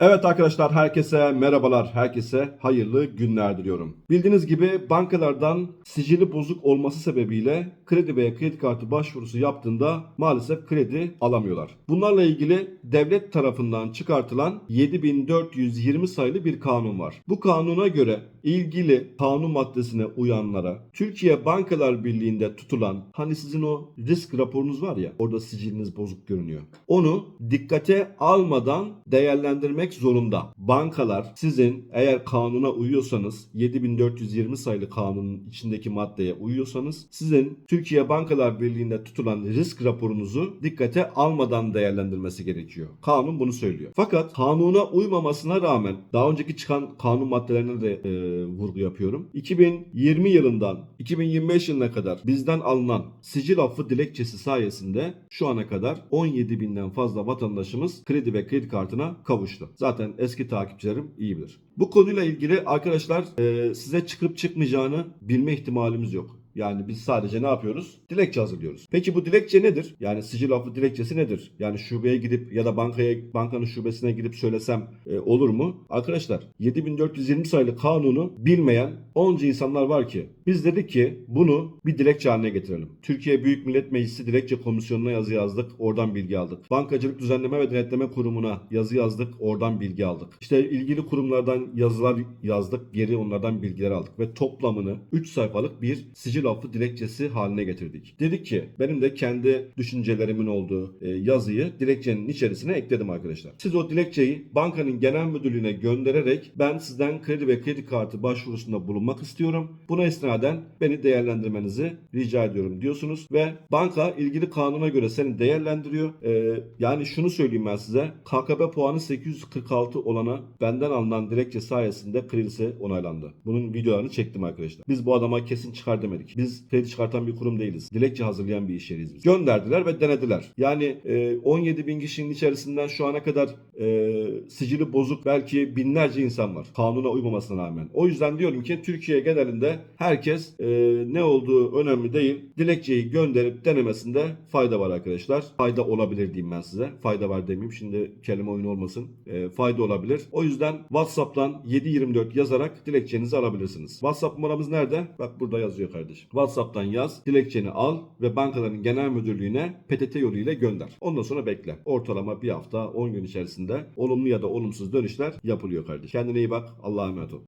Evet arkadaşlar herkese merhabalar, herkese hayırlı günler diliyorum. Bildiğiniz gibi bankalardan sicili bozuk olması sebebiyle kredi veya kredi kartı başvurusu yaptığında maalesef kredi alamıyorlar. Bunlarla ilgili devlet tarafından çıkartılan 7420 sayılı bir kanun var. Bu kanuna göre ilgili kanun maddesine uyanlara Türkiye Bankalar Birliği'nde tutulan hani sizin o risk raporunuz var ya orada siciliniz bozuk görünüyor. Onu dikkate almadan değerlendirmek zorunda. Bankalar sizin eğer kanuna uyuyorsanız 7420 sayılı kanunun içindeki maddeye uyuyorsanız sizin Türkiye Bankalar Birliği'nde tutulan risk raporunuzu dikkate almadan değerlendirmesi gerekiyor. Kanun bunu söylüyor. Fakat kanuna uymamasına rağmen daha önceki çıkan kanun maddelerine de e, vurgu yapıyorum. 2020 yılından 2025 yılına kadar bizden alınan sicil affı dilekçesi sayesinde şu ana kadar 17 binden fazla vatandaşımız kredi ve kredi kartına kavuştu. Zaten eski takipçilerim iyi bilir. Bu konuyla ilgili arkadaşlar e, size çıkıp çıkmayacağını bilme ihtimalimiz yok. Yani biz sadece ne yapıyoruz? Dilekçe hazırlıyoruz. Peki bu dilekçe nedir? Yani sicil affı dilekçesi nedir? Yani şubeye gidip ya da bankaya bankanın şubesine gidip söylesem e, olur mu? Arkadaşlar 7420 sayılı kanunu bilmeyen onca insanlar var ki biz dedik ki bunu bir dilekçe haline getirelim. Türkiye Büyük Millet Meclisi Dilekçe Komisyonu'na yazı yazdık. Oradan bilgi aldık. Bankacılık Düzenleme ve Denetleme Kurumu'na yazı yazdık. Oradan bilgi aldık. İşte ilgili kurumlardan yazılar yazdık. Geri onlardan bilgiler aldık. Ve toplamını 3 sayfalık bir sicil affı dilekçesi haline getirdik. Dedik ki benim de kendi düşüncelerimin olduğu e, yazıyı dilekçenin içerisine ekledim arkadaşlar. Siz o dilekçeyi bankanın genel müdürlüğüne göndererek ben sizden kredi ve kredi kartı başvurusunda bulunmak istiyorum. Buna istinaden beni değerlendirmenizi rica ediyorum diyorsunuz ve banka ilgili kanuna göre seni değerlendiriyor. E, yani şunu söyleyeyim ben size. KKB puanı 846 olana benden alınan dilekçe sayesinde kredisi onaylandı. Bunun videolarını çektim arkadaşlar. Biz bu adama kesin çıkar demedik. Biz kredi çıkartan bir kurum değiliz. Dilekçe hazırlayan bir iş yeriyiz biz. Gönderdiler ve denediler. Yani e, 17 bin kişinin içerisinden şu ana kadar e, sicili bozuk belki binlerce insan var. Kanuna uymamasına rağmen. O yüzden diyorum ki Türkiye genelinde herkes e, ne olduğu önemli değil. Dilekçeyi gönderip denemesinde fayda var arkadaşlar. Fayda olabilir diyeyim ben size. Fayda var demeyeyim. Şimdi kelime oyunu olmasın. E, fayda olabilir. O yüzden WhatsApp'tan 724 yazarak dilekçenizi alabilirsiniz. WhatsApp numaramız nerede? Bak burada yazıyor kardeşim. WhatsApp'tan yaz, dilekçeni al ve bankaların genel müdürlüğüne PTT yoluyla gönder. Ondan sonra bekle. Ortalama bir hafta 10 gün içerisinde olumlu ya da olumsuz dönüşler yapılıyor kardeşim. Kendine iyi bak. Allah'a emanet ol.